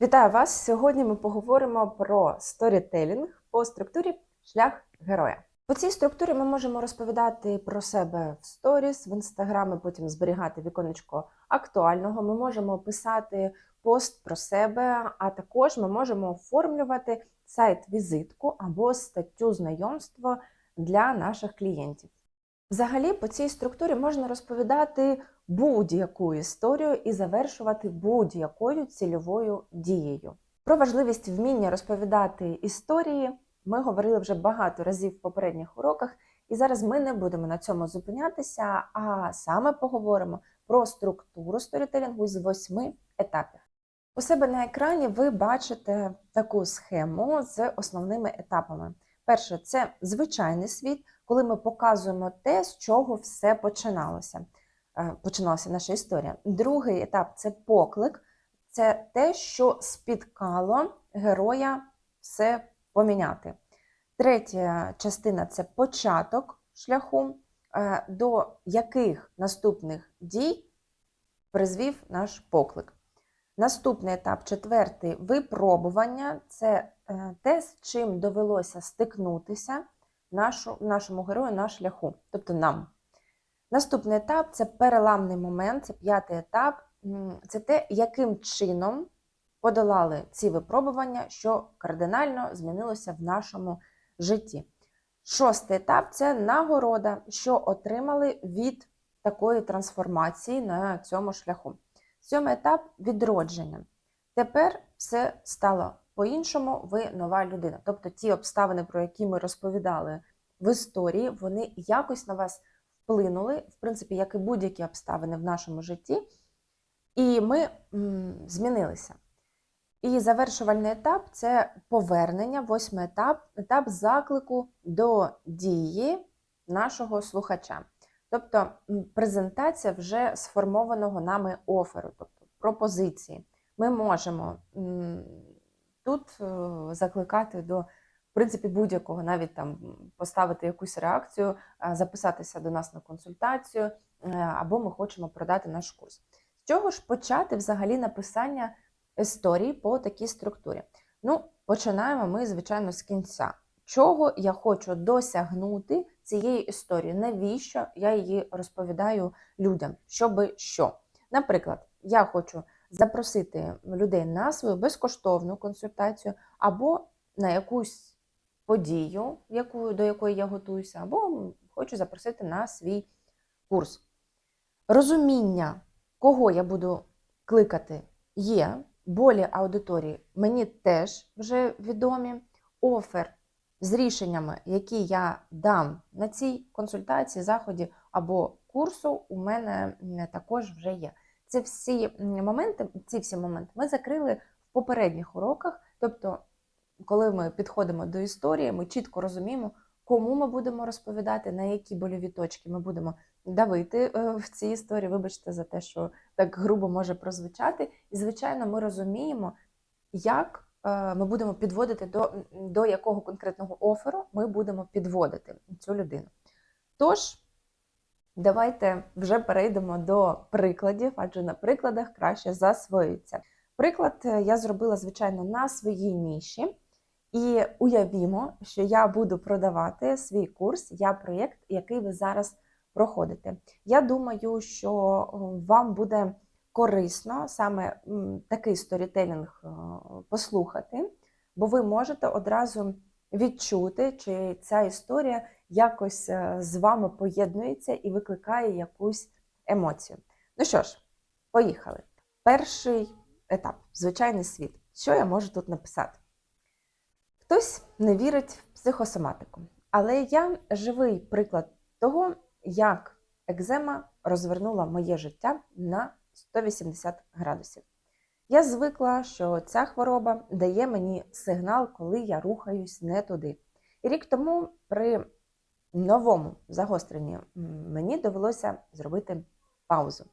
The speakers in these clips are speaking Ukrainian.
Вітаю вас! Сьогодні ми поговоримо про сторітелінг по структурі шлях героя. По цій структурі ми можемо розповідати про себе в сторіс, в інстаграмі, потім зберігати віконечко актуального. Ми можемо писати пост про себе, а також ми можемо оформлювати сайт-візитку або статтю знайомства для наших клієнтів. Взагалі, по цій структурі можна розповідати будь-яку історію і завершувати будь-якою цільовою дією. Про важливість вміння розповідати історії ми говорили вже багато разів в попередніх уроках, і зараз ми не будемо на цьому зупинятися, а саме поговоримо про структуру сторітелінгу з восьми етапів. У себе на екрані ви бачите таку схему з основними етапами. Перше, це звичайний світ, коли ми показуємо те, з чого все починалося. Е, Починалася наша історія. Другий етап це поклик, це те, що спіткало героя все поміняти. Третя частина це початок шляху, е, до яких наступних дій призвів наш поклик. Наступний етап, четвертий випробування це е, те, з чим довелося стикнутися нашу, нашому герою на шляху, тобто нам. Наступний етап це переламний момент, це п'ятий етап. Це те, яким чином подолали ці випробування, що кардинально змінилося в нашому житті. Шостий етап це нагорода, що отримали від такої трансформації на цьому шляху. Сьомий етап відродження. Тепер все стало по-іншому, ви нова людина. Тобто ті обставини, про які ми розповідали в історії, вони якось на вас вплинули, в принципі, як і будь-які обставини в нашому житті, і ми змінилися. І завершувальний етап це повернення, восьмий етап, етап заклику до дії нашого слухача. Тобто презентація вже сформованого нами оферу, тобто пропозиції. Ми можемо тут е, закликати до принципі будь-якого, навіть там поставити якусь реакцію, е, записатися до нас на консультацію, е, або ми хочемо продати наш курс. З чого ж почати взагалі написання історії по такій структурі? Ну, починаємо ми, звичайно, з кінця. Чого я хочу досягнути цієї історії? Навіщо я її розповідаю людям? Щоби що? Наприклад, я хочу запросити людей на свою безкоштовну консультацію або на якусь подію, яку, до якої я готуюся, або хочу запросити на свій курс. Розуміння, кого я буду кликати, є. Болі аудиторії мені теж вже відомі. Офер з рішеннями, які я дам на цій консультації, заході або курсу, у мене також вже є. Це всі моменти, ці всі моменти ми закрили в попередніх уроках. Тобто, коли ми підходимо до історії, ми чітко розуміємо, кому ми будемо розповідати, на які больові точки ми будемо давити е, в цій історії. Вибачте за те, що так грубо може прозвучати. І, звичайно, ми розуміємо, як е, ми будемо підводити до, до якого конкретного оферу ми будемо підводити цю людину. Тож, давайте вже перейдемо до прикладів, адже на прикладах краще засвоюється. Приклад е, я зробила, звичайно, на своїй ніші. І уявімо, що я буду продавати свій курс, я проєкт, який ви зараз проходите. Я думаю, що вам буде корисно саме такий сторітелінг е, послухати, бо ви можете одразу відчути, чи ця історія якось е, з вами поєднується і викликає якусь емоцію. Ну що ж, поїхали. Перший етап звичайний світ. Що я можу тут написати? Хтось не вірить в психосоматику, але я живий приклад того, як екзема розвернула моє життя на 180 градусів. Я звикла, що ця хвороба дає мені сигнал, коли я рухаюсь не туди. І рік тому при новому загостренні мені довелося зробити паузу.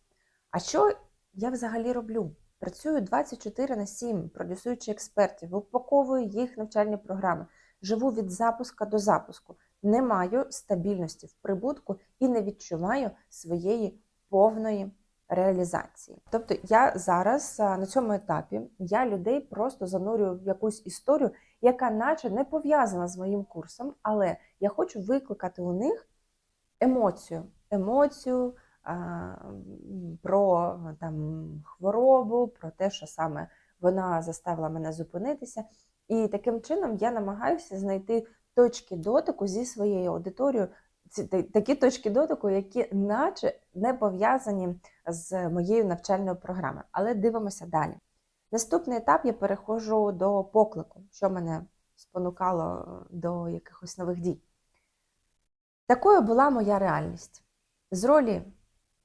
А що я взагалі роблю? Працюю 24 на 7, продюсуючи експертів, упаковую їх навчальні програми, живу від запуска до запуску, не маю стабільності в прибутку і не відчуваю своєї повної реалізації. Тобто, я зараз на цьому етапі я людей просто занурюю в якусь історію, яка наче не пов'язана з моїм курсом, але я хочу викликати у них емоцію, емоцію про там хворобу, про те, що саме вона заставила мене зупинитися. І таким чином я намагаюся знайти точки дотику зі своєю аудиторією, такі точки дотику, які наче не пов'язані з моєю навчальною програмою. Але дивимося далі. Наступний етап я переходжу до поклику, що мене спонукало е, до якихось нових дій. Такою була моя реальність. З ролі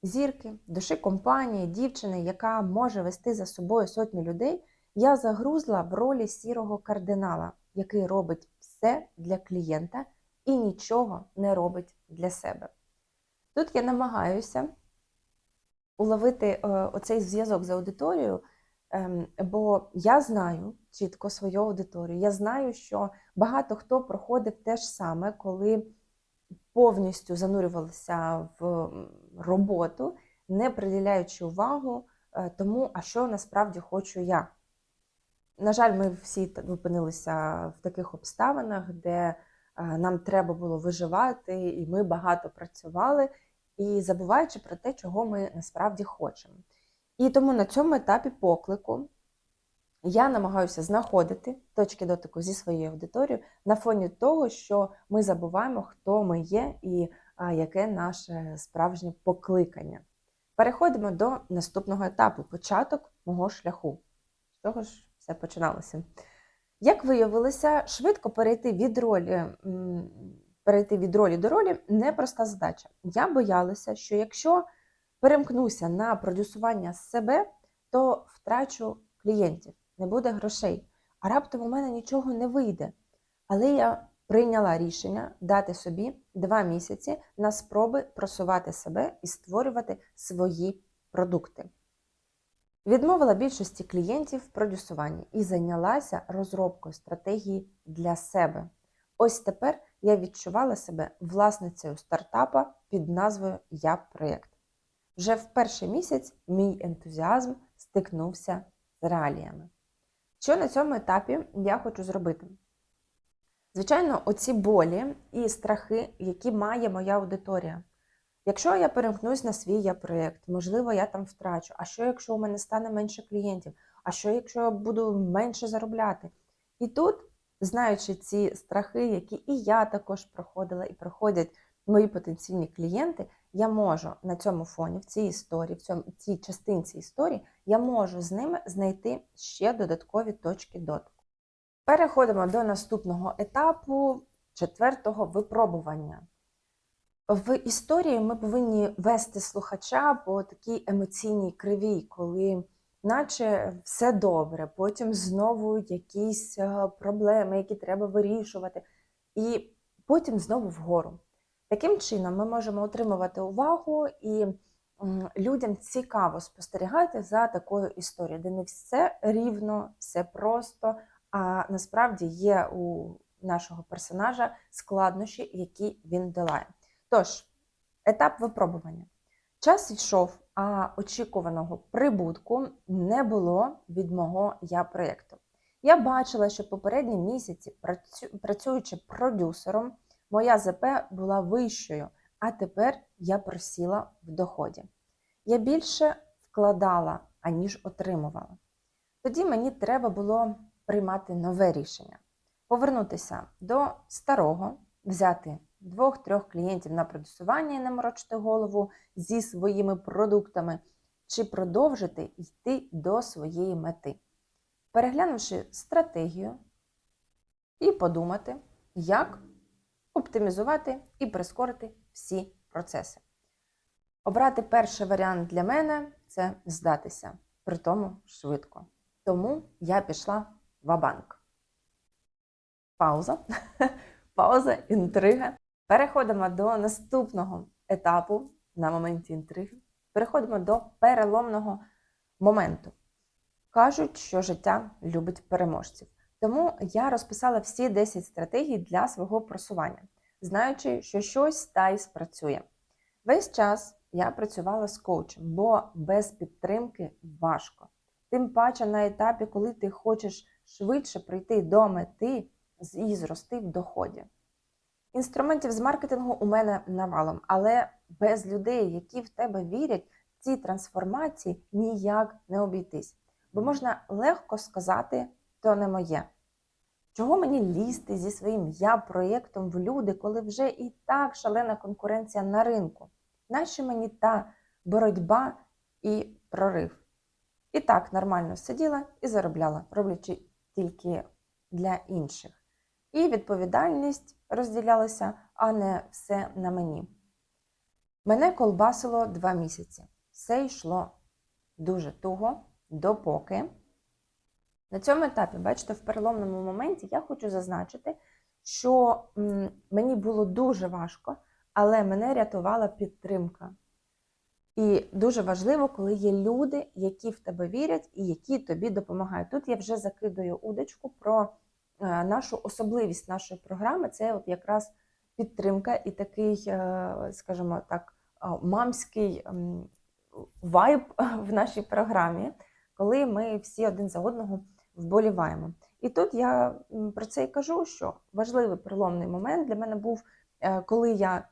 зірки, душі компанії, дівчини, яка може вести за собою сотні людей, я загрузла в ролі сірого кардинала, який робить все для клієнта і нічого не робить для себе. Тут я намагаюся уловити е, оцей зв'язок з аудиторією, ем, бо я знаю чітко свою аудиторію. Я знаю, що багато хто проходив те ж саме, коли повністю занурювалися в роботу, не приділяючи увагу е, тому, а що насправді хочу я. На жаль, ми всі опинилися в таких обставинах, де е, нам треба було виживати, і ми багато працювали, і забуваючи про те, чого ми насправді хочемо. І тому на цьому етапі поклику я намагаюся знаходити точки дотику зі своєю аудиторією на фоні того, що ми забуваємо, хто ми є і яке наше справжнє покликання. Переходимо до наступного етапу початок мого шляху. З чого ж все починалося? Як виявилося, швидко перейти від ролі, перейти від ролі до ролі непроста задача. Я боялася, що якщо перемкнуся на продюсування себе, то втрачу клієнтів, не буде грошей. А раптом у мене нічого не вийде. Але я прийняла рішення дати собі два місяці на спроби просувати себе і створювати свої продукти. Відмовила більшості клієнтів в продюсуванні і зайнялася розробкою стратегії для себе. Ось тепер я відчувала себе власницею стартапа під назвою Я Проєкт. Вже в перший місяць мій ентузіазм стикнувся з реаліями. Що на цьому етапі я хочу зробити? Звичайно, оці болі і страхи, які має моя аудиторія. Якщо я перемкнусь на свій я проєкт, можливо, я там втрачу. А що, якщо у мене стане менше клієнтів? А що, якщо я буду менше заробляти? І тут, знаючи ці страхи, які і я також проходила, і проходять мої потенційні клієнти, я можу на цьому фоні, в цій історії, в цьому, цій частинці історії, я можу з ними знайти ще додаткові точки дотику. Переходимо до наступного етапу четвертого випробування. В історії ми повинні вести слухача по такій емоційній кривій, коли наче все добре, потім знову якісь е, проблеми, які треба вирішувати, і потім знову вгору. Таким чином, ми можемо отримувати увагу і людям цікаво спостерігати за такою історією, де не все рівно, все просто, а насправді є у нашого персонажа складнощі, які він долає. Тож, етап випробування. Час йшов, а очікуваного прибутку не було від мого я проєкту. Я бачила, що попередні місяці, працю- працюючи продюсером, моя ЗП була вищою, а тепер я просіла в доході. Я більше вкладала, аніж отримувала. Тоді мені треба було приймати нове рішення, повернутися до старого, взяти двох-трьох клієнтів на продюсування і не морочити голову зі своїми продуктами, чи продовжити йти до своєї мети, переглянувши стратегію і подумати, як оптимізувати і прискорити всі процеси. Обрати перший варіант для мене це здатися, при тому швидко. Тому я пішла в банк Пауза. Пауза, інтрига. Переходимо до наступного етапу на моменті інтриги. Переходимо до переломного моменту. Кажуть, що життя любить переможців. Тому я розписала всі 10 стратегій для свого просування, знаючи, що щось та й спрацює. Весь час я працювала з коучем, бо без підтримки важко. Тим паче на етапі, коли ти хочеш швидше прийти до мети і зрости в доході. Інструментів з маркетингу у мене навалом, але без людей, які в тебе вірять, ці трансформації ніяк не обійтись. Бо можна легко сказати, то не моє. Чого мені лізти зі своїм я-проєктом в люди, коли вже і так шалена конкуренція на ринку? Нащо мені та боротьба і прорив? І так нормально сиділа і заробляла, роблячи тільки для інших. І відповідальність розділялася, а не все на мені. Мене колбасило два місяці. Все йшло дуже туго, допоки. На цьому етапі, бачите, в переломному моменті я хочу зазначити, що мені було дуже важко, але мене рятувала підтримка. І дуже важливо, коли є люди, які в тебе вірять і які тобі допомагають. Тут я вже закидую удочку про е, нашу особливість нашої програми. Це от якраз підтримка і такий, е, скажімо так, е, мамський вайб в нашій програмі, коли ми всі один за одного вболіваємо. І тут я про це і кажу, що важливий переломний момент для мене був, е, коли я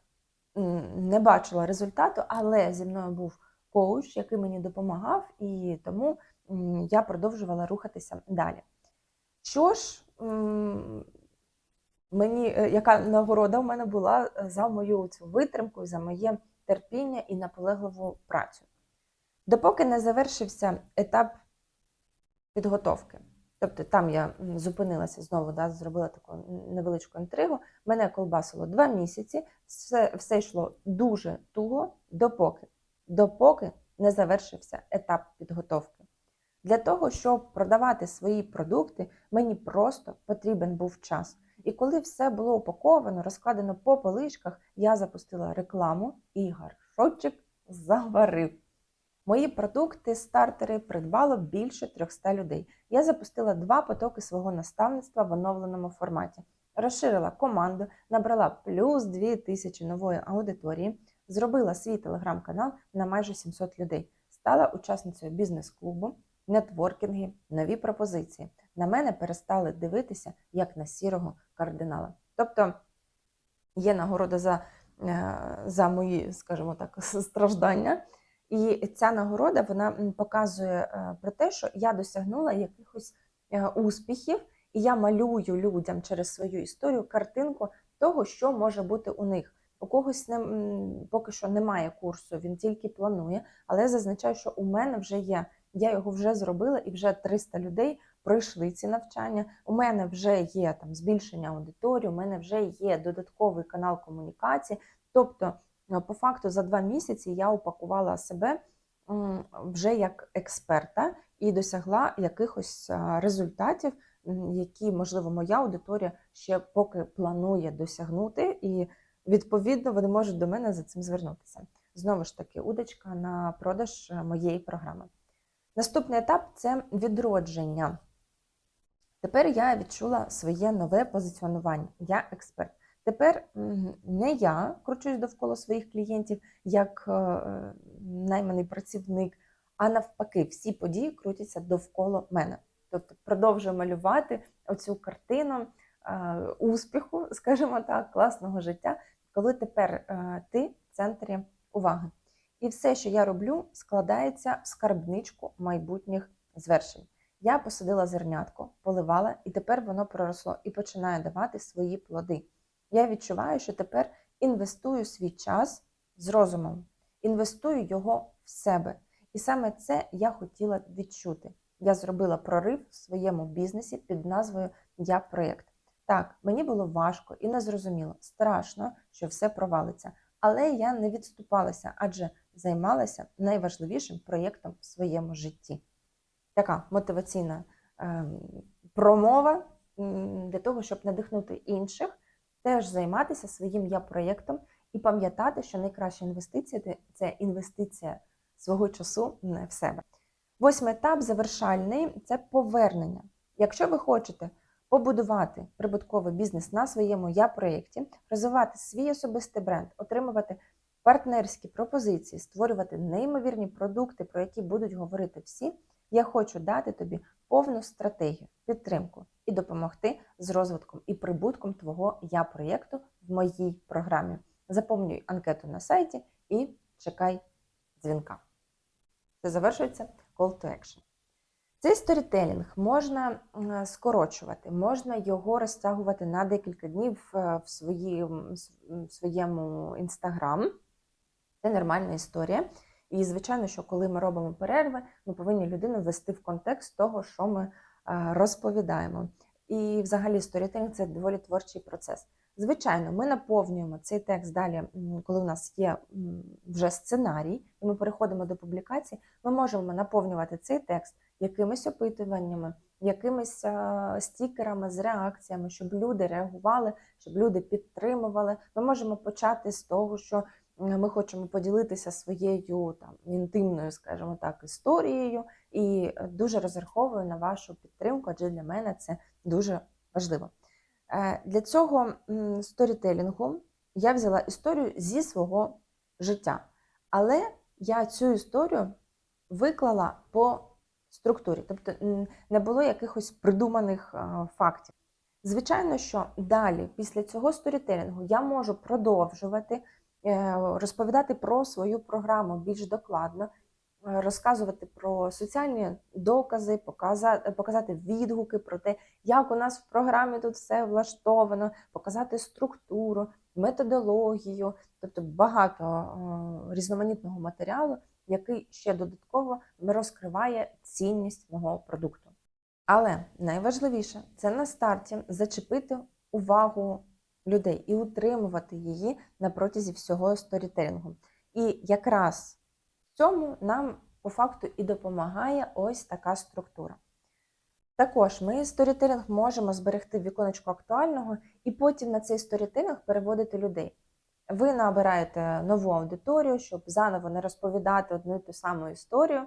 не бачила результату, але зі мною був коуч, який мені допомагав, і тому я продовжувала рухатися далі. Що ж, мені, е, яка нагорода в мене була е, за мою цю витримку, за моє терпіння і наполегливу працю. Допоки не завершився етап підготовки. Тобто там я зупинилася знову, да, зробила таку невеличку інтригу. Мене колбасило два місяці, все, все йшло дуже туго, допоки, допоки не завершився етап підготовки. Для того, щоб продавати свої продукти, мені просто потрібен був час. І коли все було упаковано, розкладено по поличках, я запустила рекламу і гаршочок заварив. Мої продукти, стартери придбало більше 300 людей. Я запустила два потоки свого наставництва в оновленому форматі. Розширила команду, набрала плюс 2000 нової аудиторії, зробила свій телеграм-канал на майже 700 людей, стала учасницею бізнес-клубу, нетворкінги, нові пропозиції. На мене перестали дивитися як на сірого кардинала. Тобто є нагорода за, е, за мої, скажімо так, страждання. І ця нагорода вона показує е, про те, що я досягнула якихось е, успіхів, і я малюю людям через свою історію картинку того, що може бути у них. У когось не, поки що немає курсу, він тільки планує, але зазначаю, що у мене вже є. Я його вже зробила, і вже 300 людей пройшли ці навчання. У мене вже є там збільшення аудиторії, у мене вже є додатковий канал комунікації. Тобто, по факту, за два місяці я упакувала себе вже як експерта і досягла якихось результатів, які, можливо, моя аудиторія ще поки планує досягнути, і відповідно вони можуть до мене за цим звернутися. Знову ж таки, удочка на продаж е, моєї програми. Наступний етап це відродження. Тепер я відчула своє нове позиціонування. Я експерт. Тепер не я кручусь довкола своїх клієнтів як е, найманий працівник, а навпаки, всі події крутяться довкола мене. Тобто продовжую малювати оцю картину е, успіху, скажімо так, класного життя, коли тепер е, ти в центрі уваги. І все, що я роблю, складається в скарбничку майбутніх звершень. Я посадила зернятко, поливала, і тепер воно проросло і починає давати свої плоди. Я відчуваю, що тепер інвестую свій час з розумом, інвестую його в себе. І саме це я хотіла відчути. Я зробила прорив в своєму бізнесі під назвою Я проєкт. Так, мені було важко і незрозуміло, страшно, що все провалиться. Але я не відступалася, адже займалася найважливішим проєктом в своєму житті. Така мотиваційна ем, промова для того, щоб надихнути інших, теж займатися своїм я-проєктом і пам'ятати, що найкраща інвестиція це- інвестиція свого часу не в себе. Восьмий етап завершальний це повернення. Якщо ви хочете побудувати прибутковий бізнес на своєму я-проєкті, розвивати свій особистий бренд, отримувати партнерські пропозиції, створювати неймовірні продукти, про які будуть говорити всі, я хочу дати тобі повну стратегію, підтримку і допомогти з розвитком і прибутком твого я проєкту в моїй програмі. Заповнюй анкету на сайті і чекай дзвінка. Це завершується call to action. Цей сторітелінг можна скорочувати, можна його розтягувати на декілька днів е, в, свої, в своєму інстаграм. Це нормальна історія. І, звичайно, що коли ми робимо перерви, ми повинні людину ввести в контекст того, що ми е, розповідаємо. І, взагалі, сторітелінг це доволі творчий процес. Звичайно, ми наповнюємо цей текст далі, коли у нас є вже сценарій, і ми переходимо до публікації. Ми можемо наповнювати цей текст якимись опитуваннями, якимись а, стікерами з реакціями, щоб люди реагували, щоб люди підтримували. Ми можемо почати з того, що ми хочемо поділитися своєю там інтимною, скажімо так, історією, і е, дуже розраховую на вашу підтримку, адже для мене це дуже важливо. Е, Для цього сторітелінгу я взяла історію зі свого життя, але я цю історію виклала по структурі, тобто не було якихось придуманих е, фактів. Звичайно, що далі, після цього сторітелінгу, я можу продовжувати розповідати про свою програму більш докладно, е, розказувати про соціальні докази, показати, показати відгуки про те, як у нас в програмі тут все влаштовано, показати структуру, методологію, тобто багато е, різноманітного матеріалу, який ще додатково розкриває цінність мого продукту. Але найважливіше це на старті зачепити увагу людей і утримувати її на протязі всього сторітелінгу. І якраз в цьому нам по факту і допомагає ось така структура. Також ми сторітелінг можемо зберегти в віконечку актуального і потім на цей сторітелінг переводити людей. Ви набираєте нову аудиторію, щоб заново не розповідати одну і ту саму історію.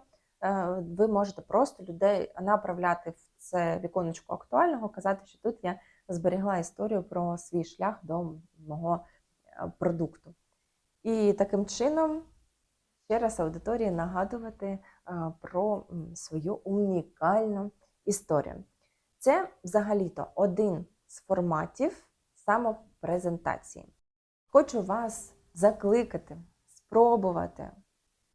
Е, Ви можете просто людей направляти в це віконечко актуального, казати, що тут я зберігла історію про свій шлях до мого е, продукту. І таким чином ще раз аудиторії нагадувати е, про свою унікальну історію. Це взагалі-то один з форматів самопрезентації. Хочу вас закликати, спробувати,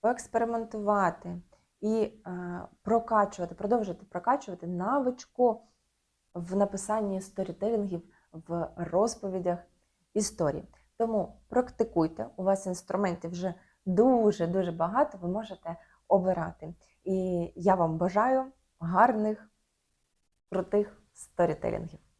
поекспериментувати і е, прокачувати, продовжувати прокачувати навичку в написанні сторітелінгів, в розповідях історій. Тому практикуйте, у вас інструментів вже дуже-дуже багато, ви можете обирати. І я вам бажаю гарних, крутих сторітелінгів.